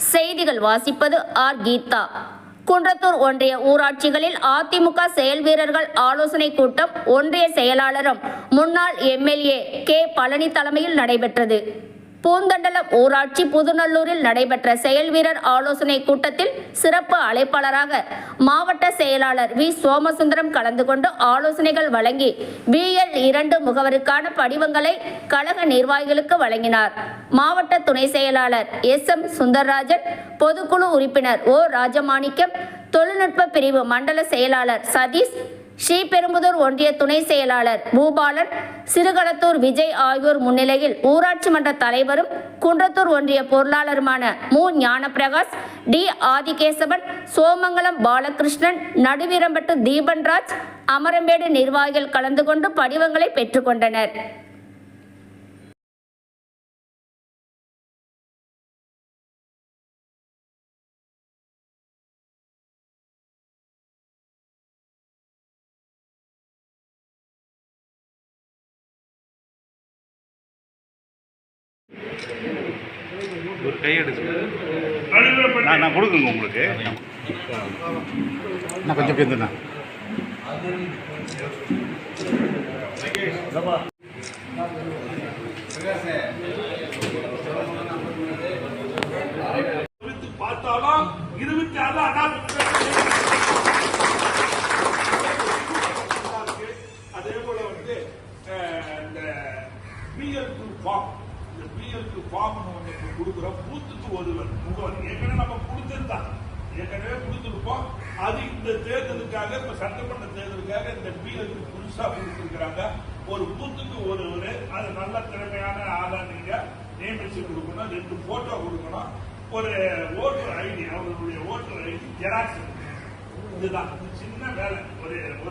செய்திகள் வாசிப்பது ஆர். கீதா. குன்றத்தூர் ஒன்றிய ஊராட்சிகளில் அதிமுக செயல் வீரர்கள் ஆலோசனை கூட்டம் ஒன்றிய செயலாளரும் முன்னாள் எம்எல்ஏ கே. பழனி தலைமையில் நடைபெற்றது. பூந்தண்டலம் ஊராட்சி புதுநல்லூரில் நடைபெற்ற செயல் வீரர் ஆலோசனை கூட்டத்தில் சிறப்பு அழைப்பாளராக மாவட்ட செயலாளர் வி. சோமசுந்தரம் கலந்து கொண்டு ஆலோசனைகள் வழங்கி பிஎல் இரண்டு முகவருக்கான படிவங்களை கழக நிர்வாகிகளுக்கு வழங்கினார். மாவட்ட துணை செயலாளர் எஸ். எம். சுந்தர்ராஜன் பொதுக்குழு உறுப்பினர் ஓ. ராஜமாணிக்கம் தொழில்நுட்ப பிரிவு மண்டல செயலாளர் சதீஷ் ஸ்ரீபெரும்புதூர் ஒன்றிய துணை செயலாளர் பூபாலன் சிறுகளத்தூர் விஜய் ஆகியோர் முன்னிலையில் ஊராட்சி மன்ற தலைவரும் குன்றத்தூர் ஒன்றிய பொருளாளருமான மு. ஞானப்பிரகாஷ் டி. ஆதிகேசவன் சோமங்கலம் பாலகிருஷ்ணன் நடுவீரம்பட்டு தீபன்ராஜ் அமரம்பேடு நிர்வாகிகள் கலந்து கொண்டு படிவங்களை பெற்றுக்கொண்டனர் ஒரு கையெடுத்து நான் நான் கொடுக்குங்க உங்களுக்கு. நான் கொஞ்சம் பேருந்துண்ணா குறித்து பார்த்தாலும் இருபத்தி ஆறு அண்ணாதிமுக அதே போல வந்து இந்த பிஎல் டூ ஃபார்ம் இந்த பிஎல் ஃபார்ம் ஒன்று கொடுக்குறோம் பூத்துக்கு ஒருவர் முகவர். ஏற்கனவே நம்ம கொடுத்துருந்தான். ஏற்கனவே கொடுத்துருப்போம். அது இந்த தேர்தலுக்காக இப்ப சட்டமன்ற தேர்தலுக்காக இந்த பிஎல் புதுசா கொடுத்துருக்கிறாங்க. ஒரு பூத்துக்கு ஒருவர் அது நல்ல திறமையான ஆளா நீங்க நியமிச்சு கொடுக்கணும் ரெண்டு போட்டோ கொடுக்கணும். ஒரு ஓட்டர் ஐடி அவர்களுடைய ஓட்டர் ஐடி ஜெராக்ஸ் இதுதான். சின்ன வேலை. ஒரு ஒரு